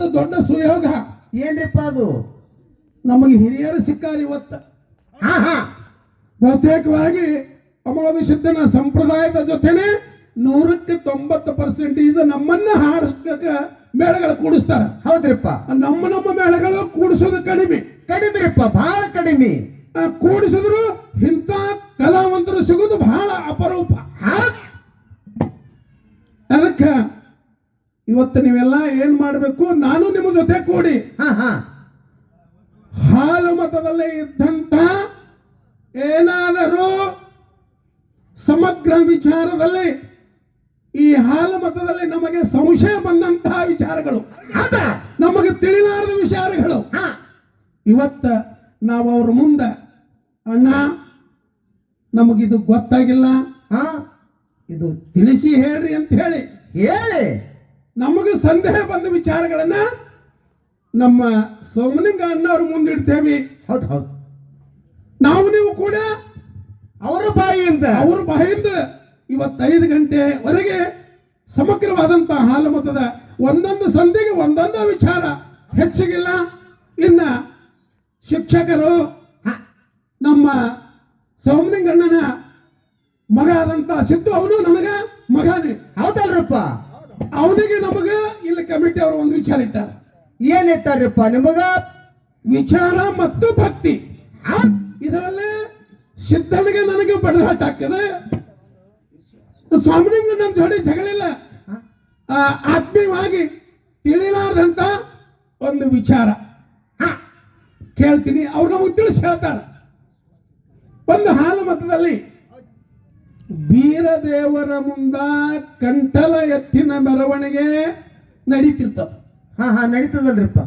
ದೊಡ್ಡ ಸುಯೋಗ. ಏನ್ರಿಪ್ಪ ಅದು? ನಮಗೆ ಹಿರಿಯರು ಸಿಕ್ಕಾರ ಇವತ್ತ. ಹಾ ಹಾ ಬಹುತೇಕವಾಗಿ ಅಮೋಘ ಸಿದ್ಧನ ಸಂಪ್ರದಾಯದ ಜೊತೆನೆ ನೂರಕ್ಕೆ ತೊಂಬತ್ತು ಪರ್ಸೆಂಟೇಜ್ ನಮ್ಮನ್ನ ಹಾಡಕ ಮೇಳಗಳು ಕೂಡಿಸ್ತಾರ. ಹೌದ್ರಿಪ್ಪ. ನಮ್ಮ ನಮ್ಮ ಮೇಳಗಳು ಕೂಡಿಸೋದು ಕಡಿಮೆ. ಕಡಿಮೆಪ್ಪ ಬಹಳ ಕಡಿಮೆ. ಕೂಡಿಸಿದ್ರು ಇಂತ ಕಲಾವಂತರು ಸಿಗೋದು ಬಹಳ ಅಪರೂಪ. ಹಾ? ಅದಕ್ಕೆ ಇವತ್ತು ನೀವೆಲ್ಲ ಏನ್ ಮಾಡಬೇಕು? ನಾನು ನಿಮ್ಮ ಜೊತೆ ಕೂಡಿ. ಹಾ ಹಾ. ಹಾಲು ಮತದಲ್ಲೇ ಇದ್ದಂತ ಏನಾದರೂ ಸಮಗ್ರ ವಿಚಾರದಲ್ಲಿ ಈ ಹಾಲು ಮತದಲ್ಲಿ ನಮಗೆ ಸಂಶಯ ಬಂದಂತಹ ವಿಚಾರಗಳು. ನಮಗೆ ತಿಳಿಲಾರದ ವಿಚಾರಗಳು. ಹಾ. ಇವತ್ತ ನಾವು ಅವ್ರ ಮುಂದೆ ಅಣ್ಣ ನಮಗಿದು ಗೊತ್ತಾಗಿಲ್ಲ. ಹಾ. ಇದು ತಿಳಿಸಿ ಹೇಳ್ರಿ ಅಂತ ಹೇಳಿ. ಹೇಳಿ. ನಮಗೆ ಸಂದೇಹ ಬಂದ ವಿಚಾರಗಳನ್ನ ನಮ್ಮ ಸೋಮನಿಂಗ ಅನ್ನೋರು ಮುಂದಿಡ್ತೇವೆ. ಹೌದು ಹೌದು. ನಾವು ನೀವು ಕೂಡ ಅವರ ಬಾಯಿಯಿಂದ. ಅವರ ಬಾಯಿಯಿಂದ ಇವತ್ತೈದು ಗಂಟೆವರೆಗೆ ಸಮಗ್ರವಾದಂತಹ ಹಾಲು ಮತದ ಒಂದೊಂದು ಸಂದಿಗೆ ಒಂದೊಂದು ವಿಚಾರ ಹೆಚ್ಚಿಗಿಲ್ಲ. ಇನ್ನ ಶಿಕ್ಷಕರು ನಮ್ಮ ಸೋಮಲಿಂಗಣ್ಣನ ಮಗ ಆದಂತ ಸಿದ್ದು ಅವನು ನನಗ ಮಗನೇ ಹೌದಲ್ರಪ್ಪ. ಅವನಿಗೆ ನಮಗ ಇಲ್ಲಿ ಕಮಿಟಿ ಅವರು ಒಂದು ವಿಚಾರ ಇಟ್ಟಾರ. ಏನ್ ಇಟ್ಟಾರಪ್ಪ? ನಿಮಗ ವಿಚಾರ ಮತ್ತು ಭಕ್ತಿ. ಇದರಲ್ಲಿ ಸಿದ್ಧನಿಗೆ ನನಗೆ ಬಡದಾಟ ಆಗ್ತದೆ. ಸ್ವಾಮಿನಿಂಗ ನನ್ನ ಜೋಡಿ ಜಗಳಿಲ್ಲ ಆತ್ಮೀಯವಾಗಿ ತಿಳಿಲಾರ್ದಂತ ಒಂದು ವಿಚಾರ. ಕೇಳ್ತೀನಿ. ಅವ್ರು ನಮಗೆ ತಿಳಿಸಿ ಹೇಳ್ತಾರ. ಒಂದು ಹಾಲು ಮತದಲ್ಲಿ ಬೀರದೇವರ ಮುಂದ ಕಂಠಲ ಎತ್ತಿನ ಮೆರವಣಿಗೆ ನಡೀತಿರ್ತದ. ಹಾ ಹಾ ನಡೀತದಲ್ರಿಪ್ಪ.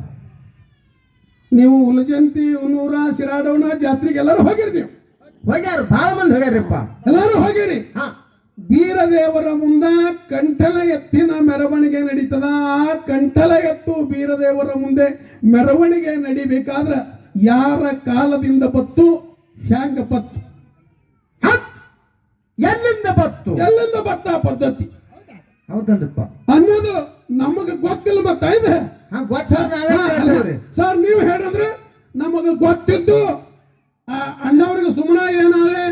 ನೀವು ಉಲಜಂತಿ ಉನ್ನೂರ ಶಿರಾಡೋಣ ಜಾತ್ರೆಗೆ ಎಲ್ಲರೂ ಹೋಗಿರಿ ನೀವು. ಹೋಗ್ಯಾರ ಬಹಳ ಮಂದಿ ಹೋಗ್ಯಾರಪ್ಪ ಎಲ್ಲರೂ ಹೋಗಿರಿ. ಹಾ. ಬೀರದೇವರ ಮುಂದ ಕಂಠಲ ಎತ್ತಿನ ಮೆರವಣಿಗೆ ನಡೀತದ. ಆ ಕಂಠಲ ಎತ್ತು ಬೀರದೇವರ ಮುಂದೆ ಮೆರವಣಿಗೆ ನಡಿಬೇಕಾದ್ರ ಯಾರ ಕಾಲದಿಂದ ಬತ್ತು ಹ್ಯಾಂಗ ಬತ್ತು ಎಲ್ಲಿಂದ ಬರ್ತಾ ಪದ್ಧತಿ. ಹೌದಲ್ರಿಪ್ಪ ಅನ್ನೋದು ನಮಗೆ ಗೊತ್ತಿಲ್ಲ ಮತ್ತ ಇದೆ. ಸರ್ ನೀವು ಹೇಳಿದ್ರೆ ನಮಗೆ ಗೊತ್ತಿದ್ದು ಆ ಅಣ್ಣವ್ರಿಗೆ ಸುಮ್ಮನ ಏನಾದ್ರೆ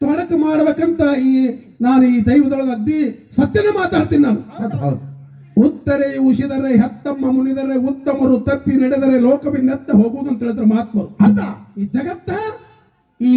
ತೊಡಕು ಮಾಡ್ಬೇಕಂತ ಈ ನಾನು ಈ ದೈವದೊಳಗೆ ಅಗ್ದಿ ಸತ್ಯನೇ ಮಾತಾಡ್ತೀನಿ ನಾನು. ಉತ್ತರೆ ಉಸಿದರೆ ಹೆತ್ತಮ್ಮ ಮುನಿದರೆ ಉತ್ತಮರು ತಪ್ಪಿ ನಡೆದರೆ ಲೋಕವಿನ್ನೆತ್ತ ಹೋಗುವುದು ಅಂತ ಹೇಳಿದ್ರೆ ಮಹಾತ್ಮರು. ಅದ ಈ ಜಗತ್ತ ಈ